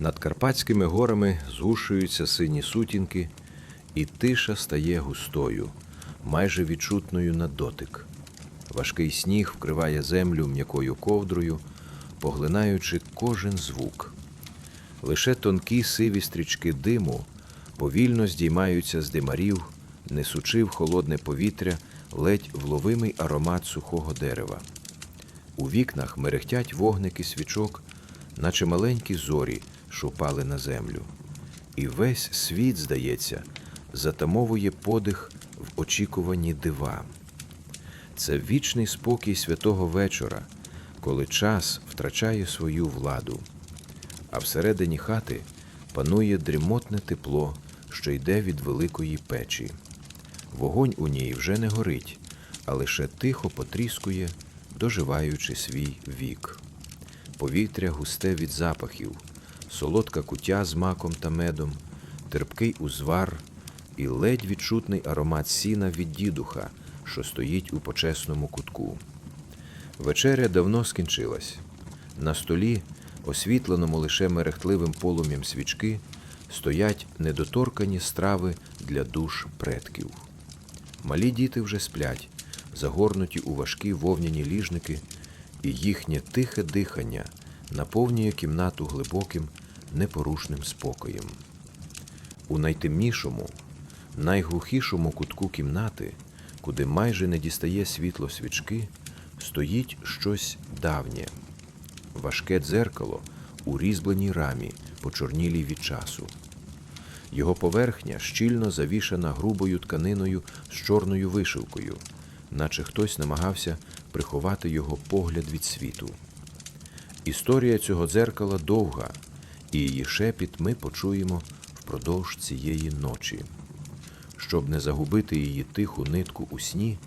Над Карпатськими горами згушуються сині сутінки, і тиша стає густою, майже відчутною на дотик. Важкий сніг вкриває землю м'якою ковдрою, поглинаючи кожен звук. Лише тонкі сиві стрічки диму повільно здіймаються з димарів, несучи в холодне повітря ледь вловимий аромат сухого дерева. У вікнах мерехтять вогники свічок, наче маленькі зорі, що впали на землю. І весь світ, здається, затамовує подих в очікуванні дива. Це вічний спокій святого вечора, коли час втрачає свою владу. А всередині хати панує дрімотне тепло, що йде від великої печі. Вогонь у ній вже не горить, а лише тихо потріскує, доживаючи свій вік. Повітря густе від запахів, солодка кутя з маком та медом, терпкий узвар і ледь відчутний аромат сіна від дідуха, що стоїть у почесному кутку. Вечеря давно скінчилась. На столі, освітленому лише мерехтливим полум'ям свічки, стоять недоторкані страви для душ предків. Малі діти вже сплять, загорнуті у важкі вовняні ліжники, і їхнє тихе дихання наповнює кімнату глибоким, непорушним спокоєм. У найтемнішому, найглухішому кутку кімнати, куди майже не дістає світло свічки, стоїть щось давнє, важке дзеркало у різьбленій рамі, почорнілій від часу. Його поверхня щільно завішана грубою тканиною з чорною вишивкою, наче хтось намагався приховати його погляд від світу. Історія цього дзеркала довга, і її шепіт ми почуємо впродовж цієї ночі. Щоб не загубити її тиху нитку у сні,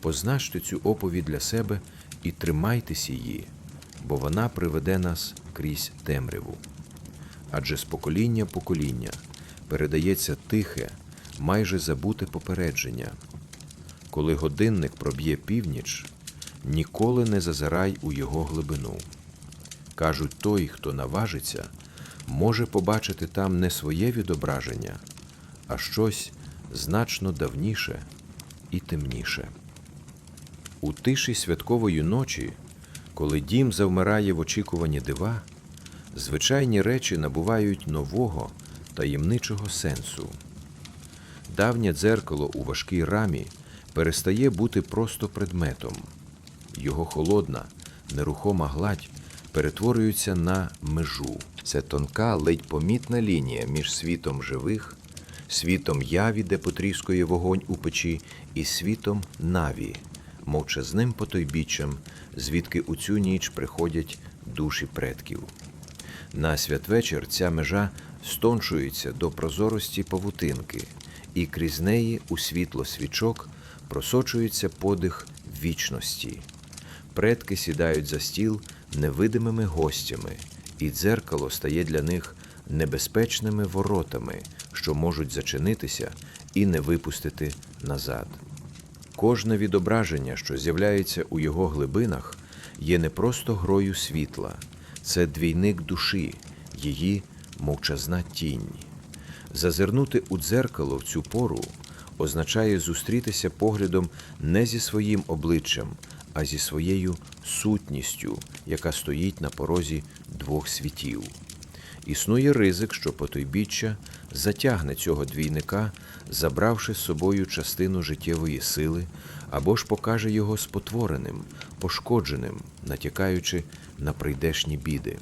позначте цю оповідь для себе і тримайтесь її, бо вона приведе нас крізь темряву. Адже з покоління покоління передається тихе, майже забуте попередження. Коли годинник проб'є північ, ніколи не зазирай у його глибину. Кажуть, той, хто наважиться, може побачити там не своє відображення, а щось значно давніше і темніше. У тиші святкової ночі, коли дім завмирає в очікуванні дива, звичайні речі набувають нового таємничого сенсу. Давнє дзеркало у важкій рамі перестає бути просто предметом. Його холодна, нерухома гладь перетворюється на межу. Це тонка, ледь помітна лінія між світом живих, світом яві, де потріскує вогонь у печі, і світом наві, мовчазним потойбіччям, звідки у цю ніч приходять душі предків. На святвечір ця межа стончується до прозорості павутинки, і крізь неї у світло свічок просочується подих вічності. Предки сідають за стіл невидимими гостями, і дзеркало стає для них небезпечними воротами, що можуть зачинитися і не випустити назад. Кожне відображення, що з'являється у його глибинах, є не просто грою світла, це двійник душі, її мовчазна тінь. Зазирнути у дзеркало в цю пору означає зустрітися поглядом не зі своїм обличчям, а зі своєю сутністю, яка стоїть на порозі двох світів. Існує ризик, що потойбіччя затягне цього двійника, забравши з собою частину життєвої сили, або ж покаже його спотвореним, пошкодженим, натякаючи на прийдешні біди.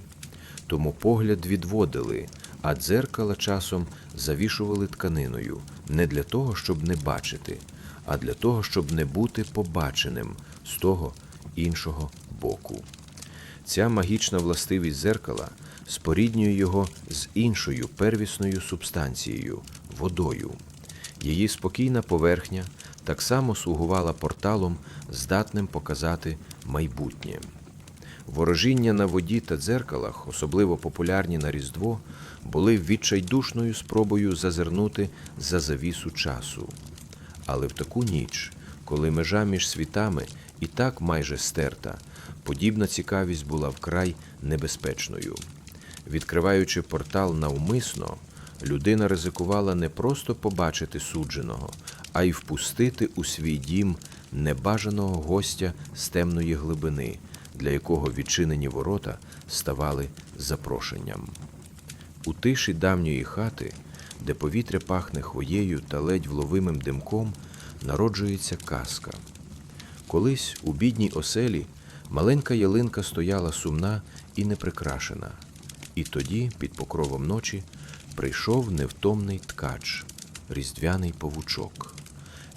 Тому погляд відводили, а дзеркала часом завішували тканиною не для того, щоб не бачити, а для того, щоб не бути побаченим з того іншого боку. Ця магічна властивість зеркала споріднює його з іншою первісною субстанцією водою. Її спокійна поверхня так само слугувала порталом, здатним показати майбутнє. Ворожіння на воді та дзеркалах, особливо популярні на Різдво, були відчайдушною спробою зазирнути за завісу часу. Але в таку ніч, коли межа між світами і так майже стерта, подібна цікавість була вкрай небезпечною. Відкриваючи портал навмисно, людина ризикувала не просто побачити судженого, а й впустити у свій дім небажаного гостя з темної глибини, для якого відчинені ворота ставали запрошенням. У тиші давньої хати, де повітря пахне хвоєю та ледь вловимим димком, народжується казка. Колись у бідній оселі маленька ялинка стояла сумна і неприкрашена. І тоді, під покровом ночі, прийшов невтомний ткач, різдвяний павучок.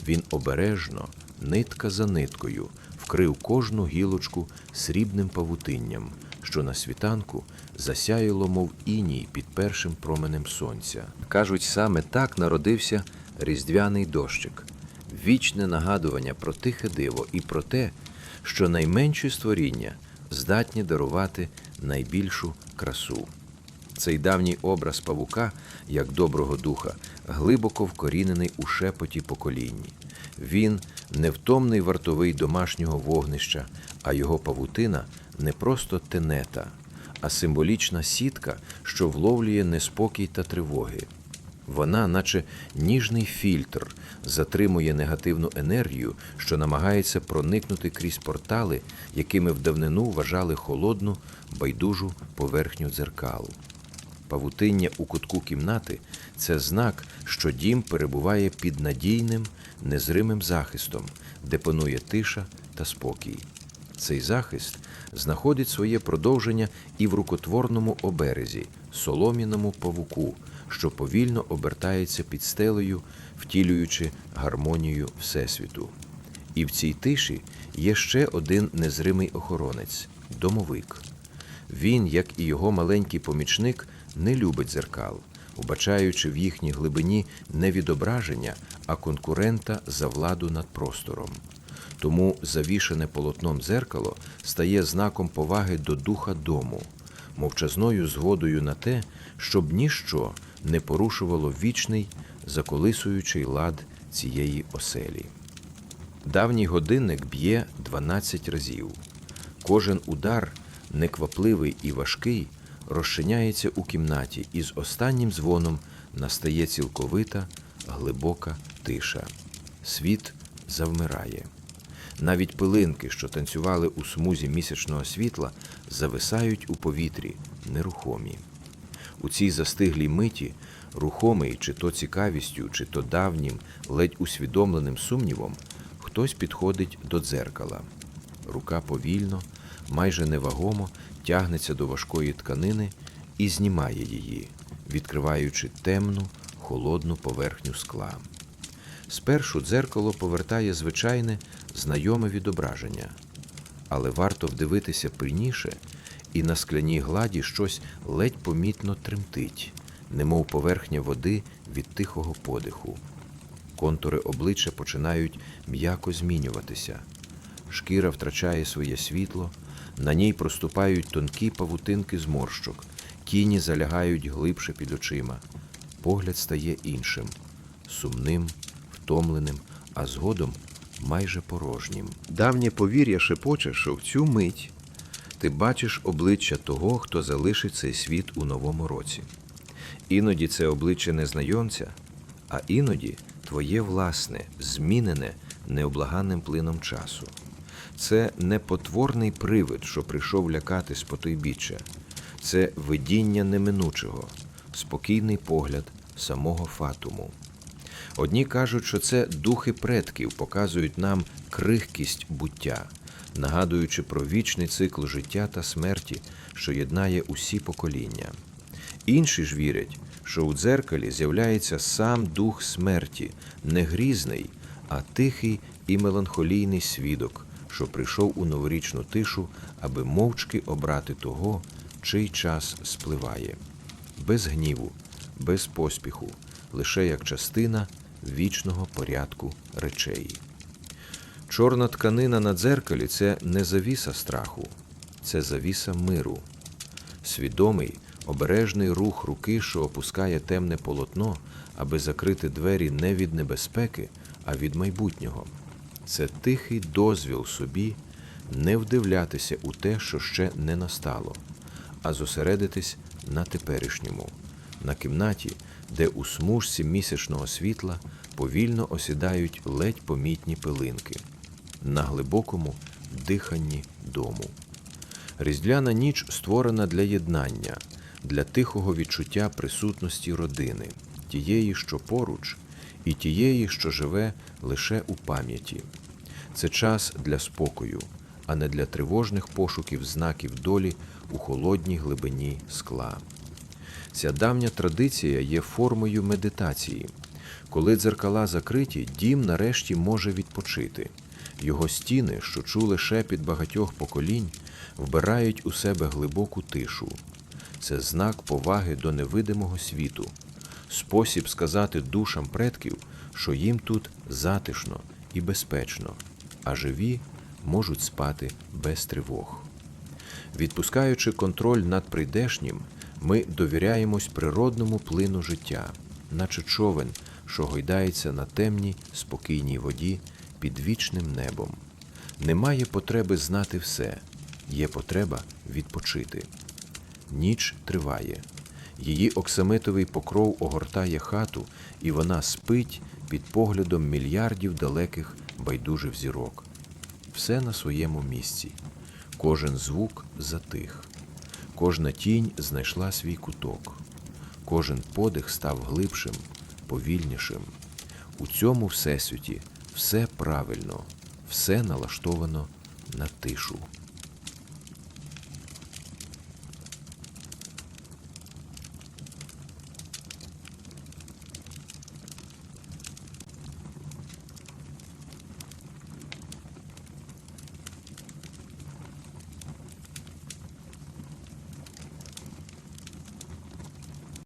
Він обережно, нитка за ниткою, вкрив кожну гілочку срібним павутинням, що на світанку засяяло, мов іній під першим променем сонця. Кажуть, саме так народився різдвяний дощик, вічне нагадування про тихе диво і про те, що найменші створіння здатні дарувати найбільшу красу. Цей давній образ павука, як доброго духа, глибоко вкорінений у шепоті поколінь. Він невтомний вартовий домашнього вогнища, а його павутина не просто тенета, а символічна сітка, що вловлює неспокій та тривоги. Вона, наче ніжний фільтр, затримує негативну енергію, що намагається проникнути крізь портали, якими в давнину вважали холодну, байдужу поверхню дзеркал. Павутиння у кутку кімнати це знак, що дім перебуває під надійним, незримим захистом, де панує тиша та спокій. Цей захист знаходить своє продовження і в рукотворному оберезі, солом'яному павуку, що повільно обертається під стелею, втілюючи гармонію Всесвіту. І в цій тиші є ще один незримий охоронець домовик. Він, як і його маленький помічник, не любить зеркал, убачаючи в їхній глибині не відображення, а конкурента за владу над простором. Тому завішане полотном дзеркало стає знаком поваги до духа дому, мовчазною згодою на те, щоб ніщо не порушувало вічний, заколисуючий лад цієї оселі. Давній годинник б'є 12 разів. Кожен удар, неквапливий і важкий, розчиняється у кімнаті, і з останнім дзвоном настає цілковита, глибока тиша. Світ завмирає. Навіть пилинки, що танцювали у смузі місячного світла, зависають у повітрі, нерухомі. У цій застиглій миті, рухомий чи то цікавістю, чи то давнім, ледь усвідомленим сумнівом, хтось підходить до дзеркала. Рука повільно, майже невагомо тягнеться до важкої тканини і знімає її, відкриваючи темну, холодну поверхню скла. Спершу дзеркало повертає звичайне, знайоме відображення, але варто вдивитися пильніше, і на скляній гладі щось ледь помітно тремтить, немов поверхня води від тихого подиху. Контури обличчя починають м'яко змінюватися. Шкіра втрачає своє світло, на ній проступають тонкі павутинки зморщок, тіні залягають глибше під очима. Погляд стає іншим, сумним, втомленим, а згодом майже порожнім. Давнє повір'я шепоче, що в цю мить ти бачиш обличчя того, хто залишить цей світ у новому році. Іноді це обличчя незнайомця, а іноді твоє власне, змінене необлаганним плином часу. Це не потворний привид, що прийшов лякати з потойбіччя. Це видіння неминучого, спокійний погляд самого фатуму. Одні кажуть, що це духи предків показують нам крихкість буття, нагадуючи про вічний цикл життя та смерті, що єднає усі покоління. Інші ж вірять, що у дзеркалі з'являється сам дух смерті, не грізний, а тихий і меланхолійний свідок, що прийшов у новорічну тишу, аби мовчки обрати того, чий час спливає, без гніву, без поспіху, лише як частина вічного порядку речей. Чорна тканина на дзеркалі це не завіса страху, це завіса миру. Свідомий, обережний рух руки, що опускає темне полотно, аби закрити двері не від небезпеки, а від майбутнього. Це тихий дозвіл собі не вдивлятися у те, що ще не настало, а зосередитись на теперішньому, на кімнаті, де у смужці місячного світла повільно осідають ледь помітні пилинки, на глибокому диханні дому. Різдвяна ніч створена для єднання, для тихого відчуття присутності родини, тієї, що поруч, і тієї, що живе лише у пам'яті. Це час для спокою, а не для тривожних пошуків знаків долі у холодній глибині скла. Ця давня традиція є формою медитації. Коли дзеркала закриті, дім нарешті може відпочити. Його стіни, що чули шепіт багатьох поколінь, вбирають у себе глибоку тишу. Це знак поваги до невидимого світу, спосіб сказати душам предків, що їм тут затишно і безпечно, а живі можуть спати без тривог. Відпускаючи контроль над прийдешнім, ми довіряємось природному плину життя, наче човен, що гойдається на темній, спокійній воді під вічним небом. Немає потреби знати все, є потреба відпочити. Ніч триває. Її оксамитовий покров огортає хату, і вона спить під поглядом мільярдів далеких байдужих зірок. Все на своєму місці. Кожен звук затих, кожна тінь знайшла свій куток, кожен подих став глибшим, повільнішим. У цьому всесвіті все правильно, все налаштовано на тишу.